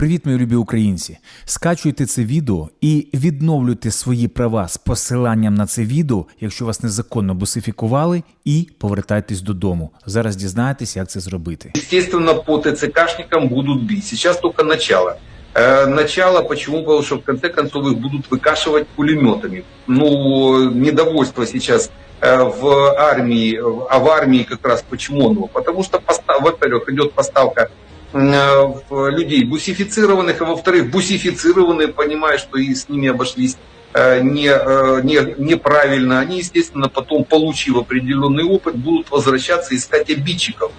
Привіт, мої любі українці! Скачуйте це відео і відновлюйте свої права з посиланням на це відео, якщо вас незаконно бусифікували, і повертайтесь додому. Зараз дізнаєтесь, як це зробити. Естественно, по ТЦКшникам будут бить. Сейчас только начало. Э, начало почему? Потому что в конце концов их будут выкашивать пулеметами. Ну, недовольство сейчас э, в армии, а в армии как раз почему оно? Потому что, постав- во-первых, идет поставка э, в людей бусифицированных, а во-вторых, бусифицированные, понимая, что и с ними обошлись э, не, э, не, неправильно, они, естественно, потом, получив определенный опыт, будут возвращаться и искать обидчиков.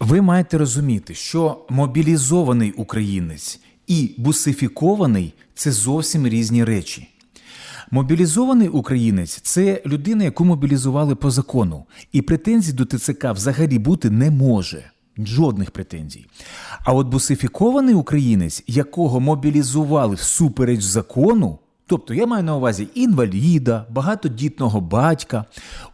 Ви маєте розуміти, що мобілізований українець і бусифікований це зовсім різні речі. Мобілізований українець це людина, яку мобілізували по закону, і претензій до ТЦК взагалі бути не може. Жодних претензій. А от бусифікований українець, якого мобілізували всупереч закону, тобто я маю на увазі інваліда, багатодітного батька,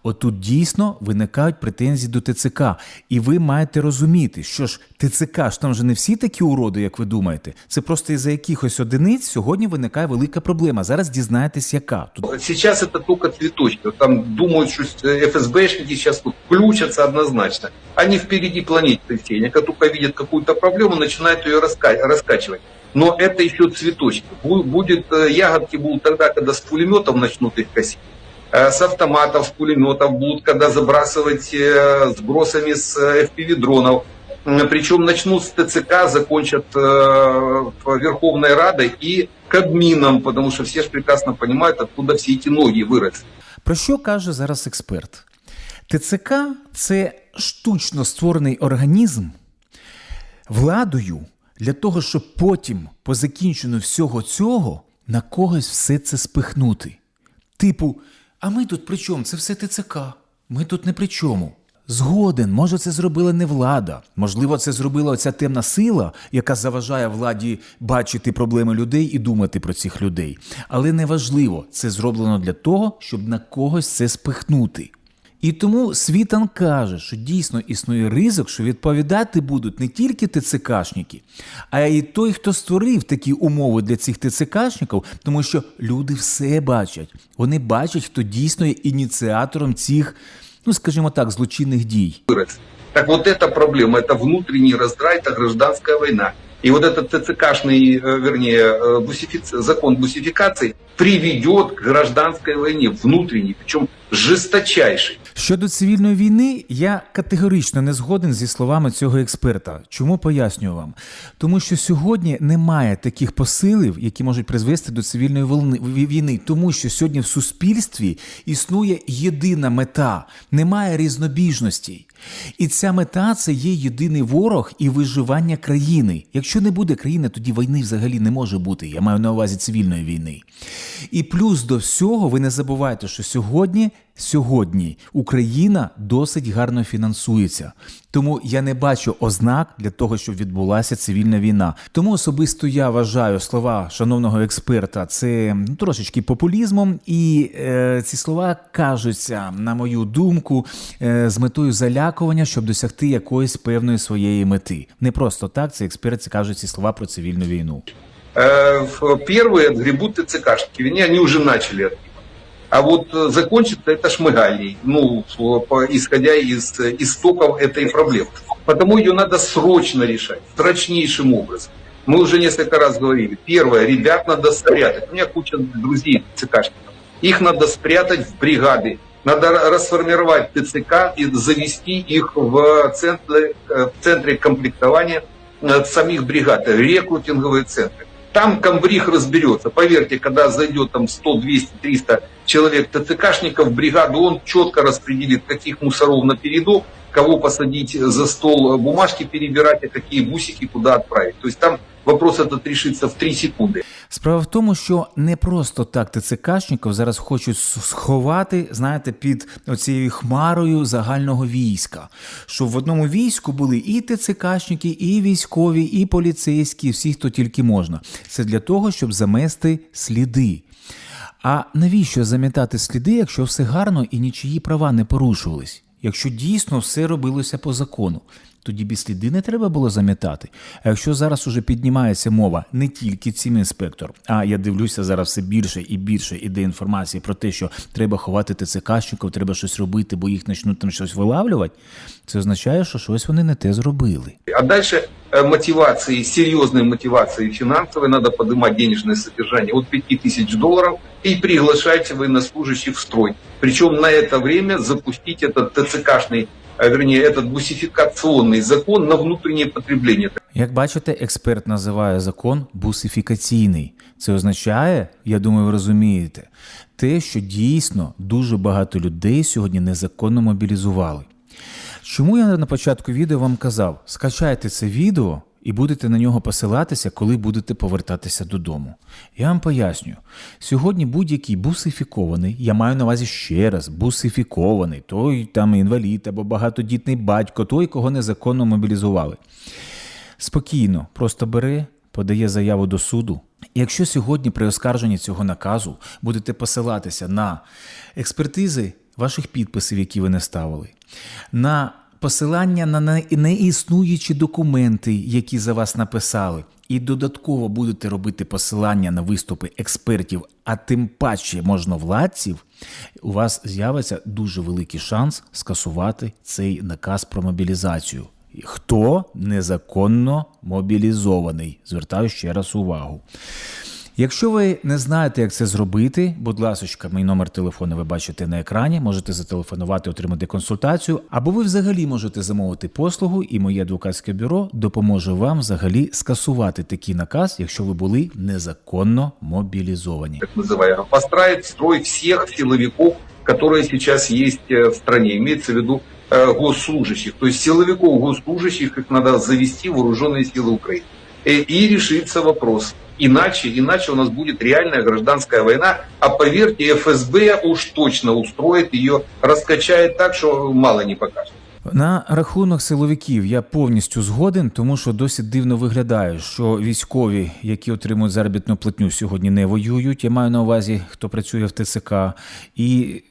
отут дійсно виникають претензії до ТЦК. І ви маєте розуміти, що ж ТЦК ж там же не всі такі уроди, як ви думаєте. Це просто із-за якихось одиниць сьогодні виникає велика проблема. Зараз дізнаєтесь, яка. Тут Сейчас это только цветочки. Вот Там думают, что э, ФСБшники сейчас тут включатся однозначно. Они впереди планеты всей. Они как только видят какую-то проблему, начинают ее раска- раскачивать. Но это еще цветочки. Бу- Будет, э, ягодки будут тогда, когда с пулеметов начнут их косить. Э, С автоматов, с пулеметов будут, когда забрасывать э, сбросами с э, FPV-дронов. М, Причем начнут с ТЦК, закончат э, Верховной Радой и Кабмином, потому что все же прекрасно понимают, откуда все эти ноги выросли. Про що каже зараз експерт? ТЦК це штучно створений організм владою для того, щоб потім, по закінченню всього цього, на когось все це спихнути. Типу, а ми тут при чому? Це все ТЦК. Ми тут не при чому. Згоден, може, це зробила не влада. Можливо, це зробила оця темна сила, яка заважає владі бачити проблеми людей і думати про цих людей. Але неважливо, це зроблено для того, щоб на когось це спихнути. І тому Світан каже, що дійсно існує ризик, що відповідати будуть не тільки ТЦКшники, а й той, хто створив такі умови для цих ТЦКшників, тому що люди все бачать. Вони бачать, хто дійсно є ініціатором цих, ну скажімо так, злочинних дій. выросли. Так вот эта проблема, это внутренний раздрай, это гражданская война. И вот этот ТЦКшный, э, вернее, э, бусифиц- закон бусификации приведет к гражданской войне, внутренней, причем жесточайшей. Щодо цивільної війни, я категорично не згоден зі словами цього експерта. Чому пояснюю вам? Тому що сьогодні немає таких посилів, які можуть призвести до цивільної війни, тому що сьогодні в суспільстві існує єдина мета, немає різнобіжностей. І ця мета це є єдиний ворог і виживання країни. Якщо не буде країни, тоді війни взагалі не може бути. Я маю на увазі цивільної війни. І плюс до всього, ви не забувайте, що сьогодні, сьогодні Україна досить гарно фінансується. Тому я не бачу ознак для того, щоб відбулася цивільна війна. Тому особисто я вважаю слова шановного експерта це ну, трошечки популізмом, і е, ці слова кажуться, на мою думку, е, з метою залякування, щоб досягти якоїсь певної своєї мети. Не просто так цей експерт каже ці слова про цивільну війну. В- Первые отгребут ТЦКшники, вернее, они уже начали отгребать. А вот э, закончится это шмыгальней, ну, исходя из э, истоков этой проблемы. Потому ее надо срочно решать, срочнейшим образом. Мы уже несколько раз говорили. Первое, ребят надо спрятать. У меня куча друзей ТЦКшников. Их надо спрятать в бригады. Надо ра- расформировать ТЦК и завести их в центре, э, в центре комплектования самих бригад, рекрутинговые центры. Там комбриг разберется. Поверьте, когда зайдет там 100, 200, 300 человек ТЦКшников в бригаду, он четко распределит, каких мусоров на передок, кого посадить за стол э, бумажки перебирать, а какие бусики куда отправить. То есть там вопрос этот решится в 3 секунды. Справа в тому, що не просто так ТЦКшників зараз хочуть с- сховати, знаєте, під оцією хмарою загального війська. Щоб в одному війську були і ТЦКшники, і військові, і поліцейські, всі, хто тільки можна. Це для того, щоб замести сліди. А навіщо замітати сліди, якщо все гарно і нічиї права не порушувались? Якщо дійсно все робилося по закону. Тоді б і сліди не треба було замітати. А якщо зараз уже піднімається мова не тільки цим інспектор, а я дивлюся зараз все більше і більше іде інформації про те, що треба ховати ТЦКщиків, треба щось робити, бо їх почнуть там щось вилавлювати, це означає, що щось вони не те зробили. А дальше э, мотивации, серьезной мотивации финансовой, надо поднимать денежное содержание от 5000 долларов и приглашать военнослужащих в строй. Причем на это время запустить этот ТЦКшный, а, вернее, этот бусификационный закон на внутреннее потребление. Як бачите, експерт називає закон бусифікаційний. Це означає, я думаю, ви розумієте, те, що дійсно дуже багато людей сьогодні незаконно мобілізували. Чому я на початку відео вам казав, скачайте це відео і будете на нього посилатися, коли будете повертатися додому. Я вам пояснюю, сьогодні будь-який бусифікований, я маю на увазі ще раз, бусифікований, той там інвалід або багатодітний батько, той, кого незаконно мобілізували. Спокійно, просто бере, подає заяву до суду. І якщо сьогодні при оскарженні цього наказу будете посилатися на експертизи ваших підписів, які ви не ставили, на посилання на неіснуючі документи, які за вас написали, і додатково будете робити посилання на виступи експертів, а тим паче можновладців, у вас з'явиться дуже великий шанс скасувати цей наказ про мобілізацію. Хто незаконно мобілізований? Звертаю ще раз увагу. Якщо ви не знаєте, як це зробити, будь ласка, мій номер телефону ви бачите на екрані. Можете зателефонувати, отримати консультацію, або ви взагалі можете замовити послугу, і моє адвокатське бюро допоможе вам взагалі скасувати такий наказ, якщо ви були незаконно мобілізовані. так называемый, построить строй всех силовиков, которые сейчас есть э, в стране. Имеется в виду э, госслужащих. То есть силовиков, госслужащих, их надо завести в вооруженные силы Украины. Э, И решится вопрос. Иначе, иначе у нас будет реальная гражданская война, а поверьте, ФСБ уж точно устроит ее, раскачает так, что мало не покажет. На рахунок силовиків я повністю згоден, тому що досить дивно виглядає, що військові, які отримують заробітну платню, сьогодні не воюють. Я маю на увазі, хто працює в ТЦК, і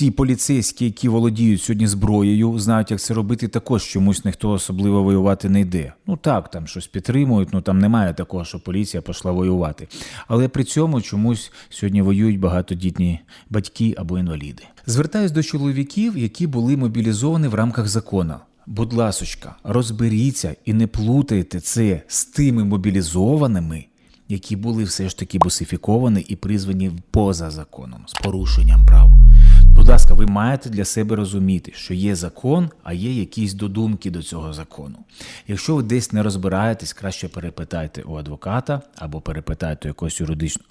ті поліцейські, які володіють сьогодні зброєю, знають, як це робити, також чомусь ніхто особливо воювати не йде. Ну так, там щось підтримують, ну там немає такого, що поліція пішла воювати. Але при цьому чомусь сьогодні воюють багатодітні батьки або інваліди. Звертаюсь до чоловіків, які були мобілізовані в рамках закону. Будь ласочка, розберіться і не плутайте це з тими мобілізованими, які були все ж таки бусифіковані і призвані поза законом з порушенням прав. Будь ласка, ви маєте для себе розуміти, що є закон, а є якісь додумки до цього закону. Якщо ви десь не розбираєтесь, краще перепитайте у адвоката або перепитайте у якогось юридичного